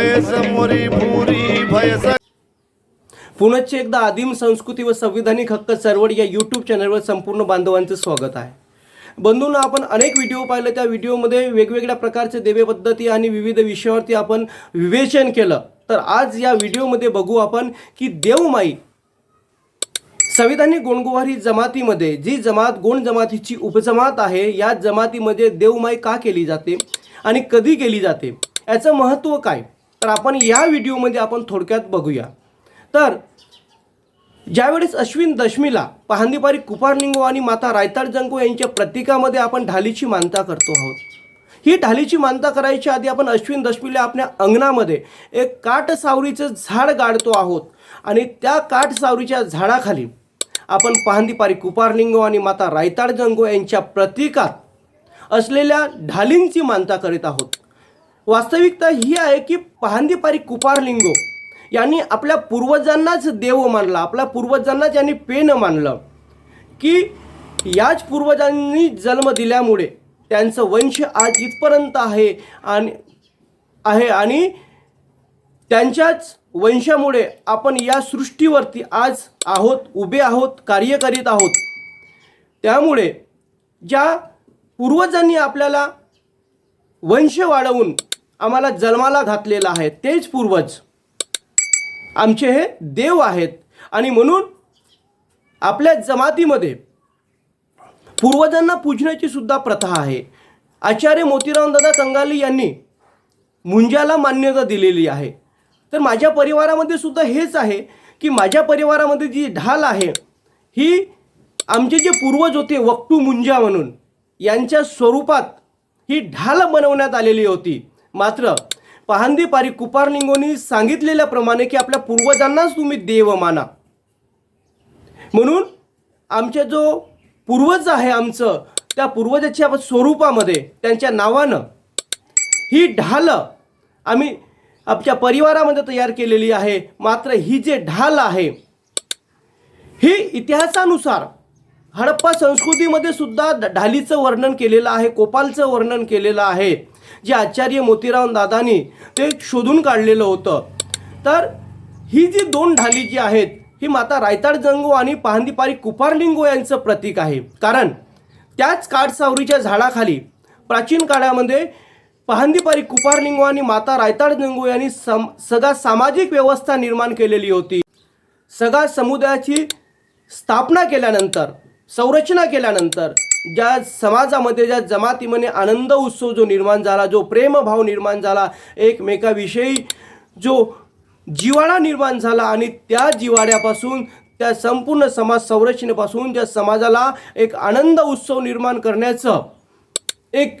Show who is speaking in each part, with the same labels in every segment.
Speaker 1: भय
Speaker 2: पुनश्च एकदा आदिम संस्कृती व संविधानिक हक्क चळवळ या यूट्यूब चॅनलवर संपूर्ण बांधवांचं स्वागत आहे. बंधूंना आपण अनेक व्हिडिओ पाहिले. त्या व्हिडिओमध्ये वेगवेगळ्या प्रकारचे देवे पद्धती आणि विविध विषयावरती आपण विवेचन केलं. तर आज या व्हिडिओमध्ये बघू आपण की देवमाई संविधानिक गोंडगोवारी जमातीमध्ये जी जमात गोंड जमातीची उपजमात आहे या जमातीमध्ये देवमाई का केली जाते आणि कधी केली जाते? याचं महत्त्व काय? तर आपण या व्हिडिओमध्ये आपण थोडक्यात बघूया. तर ज्यावेळेस अश्विन दशमीला पहांदीपारी कुपारलिंगो आणि माता रायताळ जंगो यांच्या प्रतीकामध्ये आपण ढालीची मानता करतो आहोत. ही ढालीची मानता करायच्या आधी आपण अश्विन दशमीला आपल्या अंगणामध्ये एक काट सावरीचं झाड गाडतो आहोत आणि त्या काट सावरीच्या झाडाखाली आपण पहांदीपारी कुपारलिंगो आणि माता रायताळ जंगो यांच्या प्रतीकात असलेल्या ढालींची मानता करीत आहोत. वास्तविकता ही आहे की पहांदीपारी कुपारलिंगो. यांनी आपल्या पूर्वजांनाच देव मानला आपल्या पूर्वजांनाच यांनी पेन मानलं. की याच पूर्वजांनी जन्म दिल्यामुळे त्यांचं वंश आज इथपर्यंत आहे आणि आहे आणि त्यांच्याच वंशामुळे आपण या सृष्टीवरती आज आहोत उभे आहोत कार्य करीत आहोत. त्यामुळे ज्या पूर्वजांनी आपल्याला वंश वाढवून आम्हाला जन्माला घातलेला आहे. तेच पूर्वज. आमचे हे देव आहेत. आणि म्हणून आपल्या जमातीमध्ये पूर्वजांना पूजण्याची सुद्धा प्रथा आहे. आचार्य मोतीरामदादा कंगाली यांनी मुंजाला मान्यता दिलेली आहे. तर माझ्या परिवारामध्ये सुद्धा हेच आहे की माझ्या परिवारामध्ये जी ढाल आहे ही आमचे जे पूर्वज होते वक्तू मुंजा म्हणून यांच्या स्वरूपात ही ढाल बनवण्यात आलेली होती. मात्र पहांदीपारी कुपारलिंगोनी सांगितलेल्याप्रमाणे की आपल्या पूर्वजांनाच तुम्ही देव माना. म्हणून आमच्या जो पूर्वज आहे आमचं त्या पूर्वजाच्या स्वरूपामध्ये त्यांच्या नावानं ही ढाल आम्ही आमच्या परिवारामध्ये तयार केलेली आहे. मात्र ही जे ढाल आहे ही इतिहासानुसार हडप्पा संस्कृतीमध्ये सुद्धा ढालीचं वर्णन केलेलं आहे कोपालचं वर्णन केलेलं आहे. जे आचार्य मोतीराम दादानी ते शोधून काढलेलं होतं. तर ही जी दोन ढाली जी आहेत ही माता रायताड जंगो आणि पहांदीपारी कुपारलिंगो यांचं प्रतीक आहे. कारण त्याच काठसावरीच्या झाडाखाली प्राचीन काळामध्ये पहांदीपारी कुपारलिंगो आणि माता रायताड जंगो यांनी सम सगळा सामाजिक व्यवस्था निर्माण केलेली होती. सगळ्या समुदायाची स्थापना केल्यानंतर संरचना केल्यानंतर ज्या समाजामध्ये ज्या जमातीमध्ये आनंद उत्सव जो निर्माण झाला जो प्रेमभाव निर्माण झाला एकमेकाविषयी जो जिवाळा निर्माण झाला आणि त्या जिवाळ्यापासून त्या संपूर्ण समाज संरचनेपासून ज्या समाजाला एक आनंद उत्सव निर्माण करण्याचं एक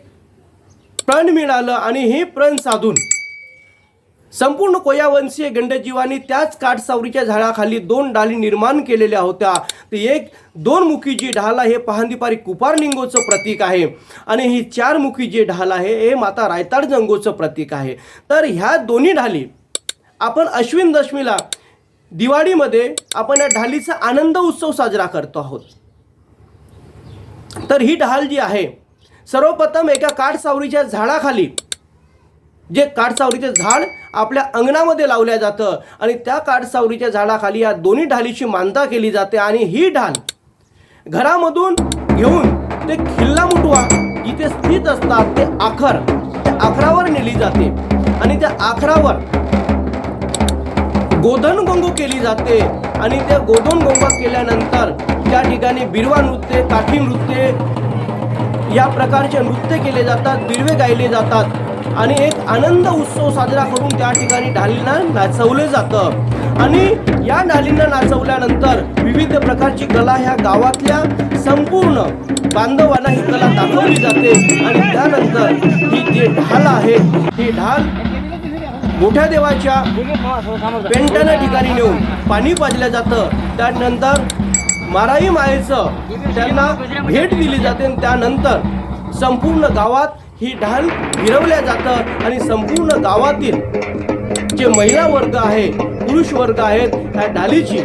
Speaker 2: प्रण मिळालं आणि हे प्रण साधून संपूर्ण कोयावंशीय गंडजीवांनी त्याच काठसावरीच्या झाडाखाली दोन डाली निर्माण केलेल्या होत्या. ते एक दोन मुखी जी ढाल आहे पहांदीपारी कुपारलिंगोचं प्रतीक आहे. आणि ही चार मुखी जी ढाल आहे हे माता रायताड जंगोचं प्रतीक आहे. तर ह्या दोन्ही ढाली आपण अश्विन दशमीला दिवाळीमध्ये आपण या ढालीचा आनंद उत्सव साजरा करतो आहोत. तर ही ढाल जी आहे सर्वप्रथम एका काठसावरीच्या झाडाखाली जे काठसावरीचे झाड आपल्या अंगणामध्ये लावल्या जातं. आणि त्या काठसावरीच्या झाडाखाली या दोन्ही ढालीची मानता केली जाते आणि ही ढाल घरामधून घेऊन ते खिल्ला मुटवा जिथे स्थित असतात ते आखर. त्या आखरावर नेली जाते. आणि त्या आखरावर गोधन गोंगो केली जाते. आणि त्या गोधनगोंगो केल्यानंतर त्या ठिकाणी बिरवा नृत्य काठी नृत्य या प्रकारचे नृत्य केले जातात बिरवे गायले जातात. आणि एक आनंद उत्सव साजरा करून त्या ठिकाणी ढालींना नाचवलं जातं. आणि या ढालींना नाचवल्यानंतर विविध प्रकारची कला ह्या गावातल्या संपूर्ण बांधवांना ही कला दाखवली जाते. आणि त्यानंतर ही जी ढाल आहे ही ढाल मोठ्या देवाच्या पेंटाना ठिकाणी नेऊन पाणी पाजलं जातं. त्यानंतर माराई मायेचं त्यांना भेट दिली जाते. आणि त्यानंतर संपूर्ण गावात ही ढाल फिरवल्या जातं आणि संपूर्ण गावातील जे महिला वर्ग आहे पुरुष वर्ग आहेत ह्या ढालीची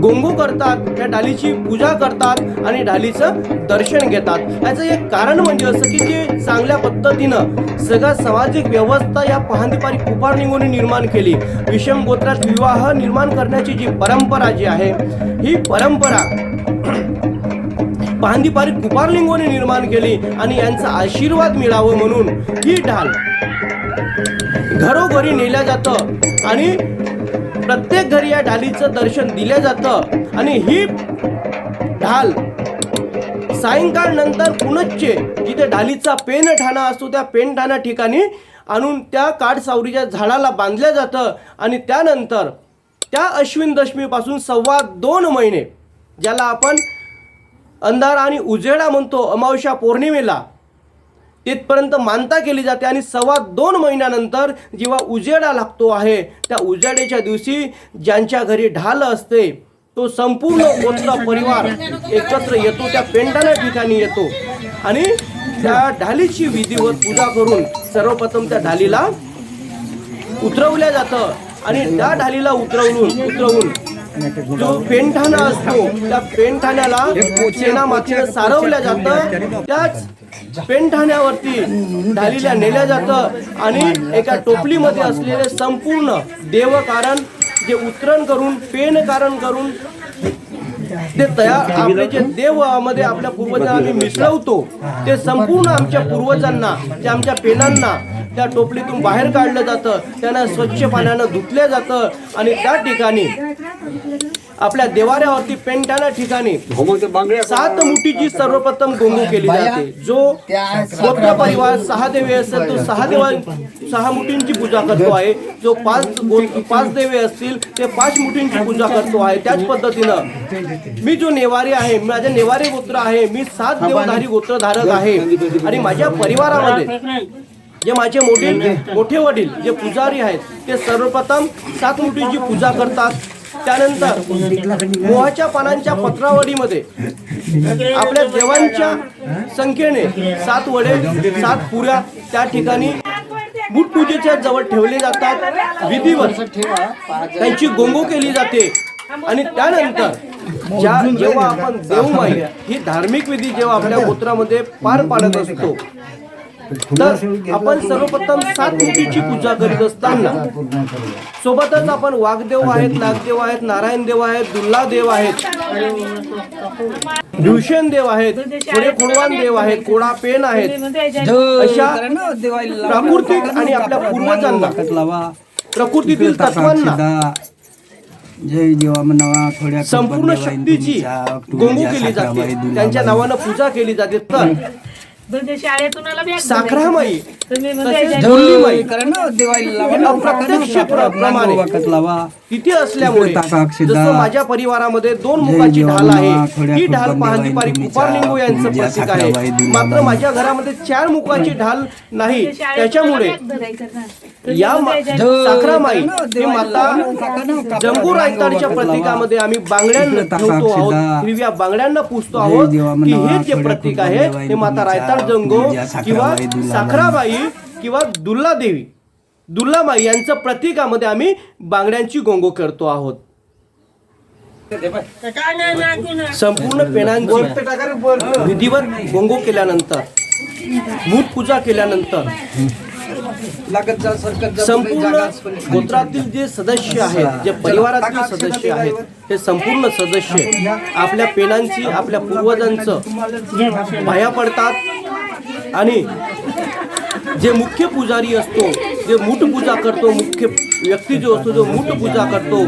Speaker 2: गोंगो करतात त्या ढालीची पूजा करतात आणि ढालीचं दर्शन घेतात. याचं एक कारण म्हणजे असं की जे चांगल्या पद्धतीनं सगळ्या सामाजिक व्यवस्था या पहांदीपारी कुपार निघून निर्माण केली. विषम गोत्रात विवाह निर्माण करण्याची जी परंपरा जी आहे ही परंपरा बांधीपारी कुपारलिंगोने निर्माण केली आणि यांचा आशीर्वाद मिळावं म्हणून ही ढाल. घरोघरी नेल्या जातं आणि प्रत्येक घरी या ढालीचं दर्शन दिलं जातं आणि ही ढाल सायंकाळ नंतर पुनच्चे जिथे ढालीचा पेनठाणा असतो त्या पेनठाणा ठिकाणी आणून त्या काडसावरीच्या झाडाला बांधलं जातं आणि त्यानंतर त्या अश्विन दशमीपासून सव्वा दोन महिने ज्याला आपण अंधार आणि उजेडा म्हणतो अमावस्या पौर्णिमेला. तिथपर्यंत मानता केली जाते आणि सव्वा दोन महिन्यानंतर जेव्हा उजेडा लागतो आहे त्या उजेडेच्या दिवशी ज्यांच्या घरी ढाल असते तो संपूर्ण गोत्र परिवार एकत्र येतो त्या पेंडाना ठिकाणी येतो. आणि त्या ढालीची विधिवत पूजा करून सर्वप्रथम त्या ढालीला उतरवल्या जातं. आणि त्या ढालीला उतरवून उतरवून जो पेंठाणा असतो त्या पेंठाण्याला शेणा मातीनं सारवल्या जातं. त्याच पेंठाण्यावरती ढालीला नेल्या जातं आणि एका टोपलीमध्ये असलेले संपूर्ण देवकारण जे उतरण करून पेन कारण करून ते तयार आपले जे देवमध्ये आपल्या पूर्वजांना आम्ही मिसळवतो ते संपूर्ण आमच्या पूर्वजांना ते आमच्या पेनांना त्या टोपलीतून बाहेर काढलं जातं. त्यांना स्वच्छ पाण्यानं धुतलं जातं. आणि त्या ठिकाणी आपल्या देवाऱ्यावरती पेंटाना ठिकाणी सात मुठीची सर्वप्रथम गोंगू केली जाते. जो गोत्र परिवार सहा देवे असेल तो सहा देवा सहा मुठींची पूजा करतो आहे. जो पाच पाच देवे असतील ते पाच मुठींची पूजा करतो आहे. त्याच पद्धतीनं मी जो नेवारी आहे माझे नेवारी गोत्र आहे मी सात देवधारी गोत्रधारक आहे. आणि माझ्या परिवारामध्ये जे माझे मोठे मोठे वडील जे पुजारी आहेत ते सर्वप्रथम सात मुठीची पूजा करतात. त्यानंतर मोहाच्या पानांच्या पत्रावडीमध्ये आपल्या देवांच्या संख्येने सात वडे सात पुऱ्या त्या ठिकाणी बुटपूजेच्या जवळ ठेवले जातात. विधीवर त्यांची गोंगो केली जाते. आणि त्यानंतर ज्या जेव्हा आपण देवमाई ही धार्मिक विधी जेव्हा आपल्या गोत्रामध्ये पार पाडत असतो तर आपण सर्वप्रथम सात मुठीची पूजा करीत असताना सोबतच आपण वाघदेव आहेत नागदेव आहेत नारायण देव आहेत दुल्ला देव आहेत भूषण देव आहेत थोडे खुडवान देव आहेत कोडा पेन आहेत. अशा प्राकृतिक आणि आपल्या पूर्वजांना प्रकृतीतील तत्वांना
Speaker 3: जय देवा म्हणावा थोड्या
Speaker 2: संपूर्ण शक्तीची गोंगू केली जाते. त्यांच्या नावानं पूजा केली जाते. तर
Speaker 4: म्हणजे तुम्ही
Speaker 2: अप्रत्यक्ष प्रमाणे.
Speaker 3: लावा.
Speaker 2: तिथे असल्यामुळे
Speaker 3: ताकाक्षिदा.
Speaker 2: जसं माझ्या परिवारामध्ये दोन मुखाची ढाल आहे. ही ढाल
Speaker 3: कृपा
Speaker 2: पहाती
Speaker 3: देवाई
Speaker 2: पारी
Speaker 3: तुम्हीचा,
Speaker 2: कुपारलिंगो यांचं प्रतीक आहे. मात्र
Speaker 3: माता.
Speaker 2: माझ्या घरामध्ये चार मुखाची ढाल नाही. त्याच्यामुळे या साखरामाई ही माता जंगू रायताडच्या प्रतीकामध्ये आम्ही बांगड्यांना ठेवतो आहोत. हिरव्या बांगड्यांना पुसतो आहोत. की हे जे प्रतीक आहे हे माता रायताड जंगो किंवा साखराबाई किंवा दुल्ला देवी. दुल्लाबाई यांचं प्रतीकामध्ये आम्ही बांगड्यांची गोंगो करतो आहोत. संपूर्ण पेनांची विधिवत गोंगो केल्यानंतर मूठ पूजा केल्यानंतर संपूर्ण गोत्रातील जे सदस्य आहेत जे परिवारातील सदस्य आहेत हे संपूर्ण सदस्य आपल्या पेनांची आपल्या पूर्वजांचं पाया पडतात. आणि जे मुख्य पुजारी असतो जे मूठ पूजा करतो मुख्य व्यक्ती जो असतो जो मूठ पूजा करतो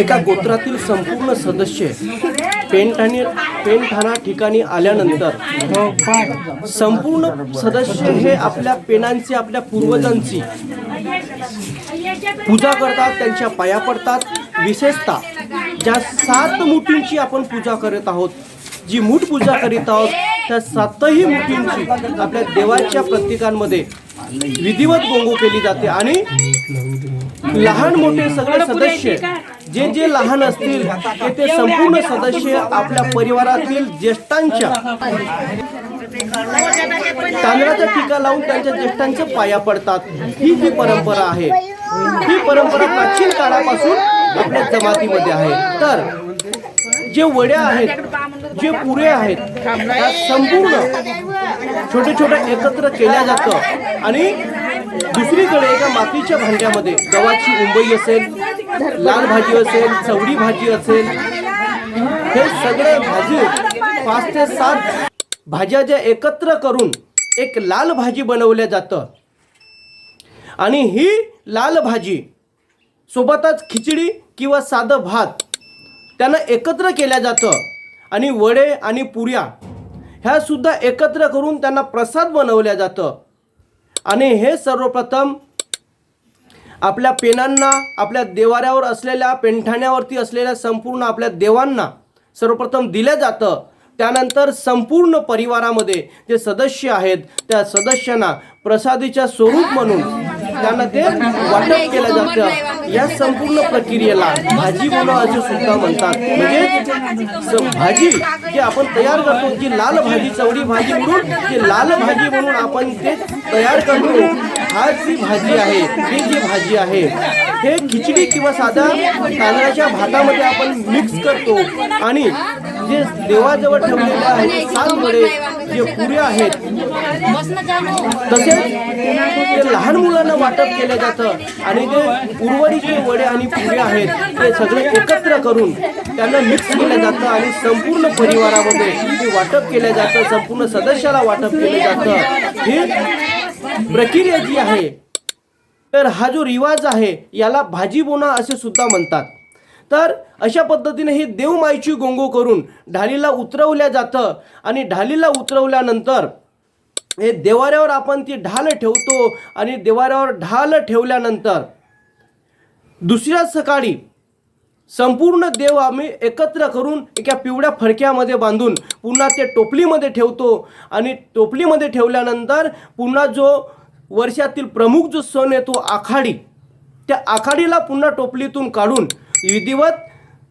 Speaker 2: एका गोत्रातील संपूर्ण सदस्य पेंठाणे पेनठाणा ठिकाणी आल्यानंतर संपूर्ण सदस्य हे आपल्या पेनांची आपल्या पूर्वजांची पूजा करतात त्यांच्या पाया पडतात. विशेषतः ज्या सात मुठींची आपण पूजा करत आहोत जी मूठ पूजा करीत आहोत त्या सातही मुठींची आपल्या देवाच्या प्रतीकांमध्ये विधिवत गोंगो केली जाते आणि लहान मोठे सगळे सदस्य जे जे लहान असतील ते ते संपूर्ण सदस्य आपल्या परिवारातील ज्येष्ठांच्या तांदळाचा टीका लावून त्यांच्या ज्येष्ठांच्या पाया पडतात. ही जी परंपरा आहे ही परंपरा प्राचीन काळापासून आपल्या जमातीमध्ये आहे. तर जे वड्या आहेत जे पुरे आहेत त्या संपूर्ण छोटे छोटे एकत्र केल्या जातं. आणि दुसरीकडे एका मातीच्या भांड्यामध्ये गव्हाची उंबई असेल लाल भाजी असेल चवडी भाजी असेल हे सगळे भाजी पाच ते सात भाज्या ज्या एकत्र करून एक लाल भाजी बनवल्या जातं. आणि ही लाल भाजी सोबतच खिचडी किंवा साधं भात त्यांना एकत्र केल्या जातं. आणि वडे आणि पुऱ्या ह्या सुद्धा एकत्र करून त्यांना प्रसाद बनवल्या जातं. आणि हे सर्वप्रथम आपल्या पेनांना आपल्या देवाऱ्यावर असलेल्या पेंठाण्यावरती असलेल्या संपूर्ण आपल्या देवांना सर्वप्रथम दिलं जातं. त्यानंतर संपूर्ण परिवारामध्ये जे सदस्य आहेत त्या सदस्यांना प्रसादीच्या स्वरूप म्हणून त्यांना ते वाटप केलं जातं. या संपूर्ण प्रक्रियेला भाजी बोला असे सुद्धा म्हणतात. म्हणजे भाजी जी आपण तयार करतो जी लाल भाजी चवडी भाजी म्हणून जी लाल भाजी म्हणून आपण ते तयार करतो हा जी भाजी आहे ही जी भाजी आहे हे खिचडी किंवा साधा तांदळाच्या भातामध्ये आपण मिक्स करतो. आणि जे देवाजवळ ठेवलेलं आहे सात जे पुरे आहेत तसेच ते लहान मुलांना वाटप केलं जातं आणि ते उर्वरित जे वडे आणि पुरे आहेत ते सगळे एकत्र करून त्यांना मिक्स केलं जातं आणि संपूर्ण परिवारामध्ये ते वाटप केलं जातं संपूर्ण सदस्याला वाटप केलं जातं ही प्रक्रिया जी आहे तर हा जो रिवाज आहे याला भाजी बोना असे सुद्धा म्हणतात. तर अशा पद्धतीने ही देवमाईची गोंगो करून ढालीला उतरवल्या जातं. आणि ढालीला उतरवल्यानंतर हे देवाऱ्यावर आपण ती ढाल ठेवतो आणि देवाऱ्यावर ढाल ठेवल्यानंतर दुसऱ्या सकाळी संपूर्ण देव आम्ही एकत्र करून एका पिवळ्या फडक्यामध्ये बांधून पुन्हा ते टोपलीमध्ये ठेवतो. आणि टोपलीमध्ये ठेवल्यानंतर पुन्हा जो वर्षातील प्रमुख जो सण आहे तो आखाडी. त्या आखाडीला पुन्हा टोपलीतून काढून विधिवत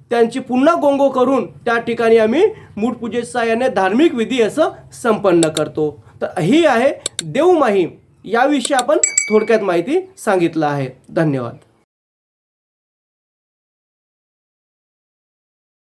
Speaker 2: त्यांची पुन्हा गोंगो करून त्या ठिकाणी आम्ही मूठपूजेच्या सहाय्याने धार्मिक विधी असं संपन्न करतो. तर ही आहे देवमाही याविषयी आपण थोडक्यात माहिती सांगितलं आहे. धन्यवाद.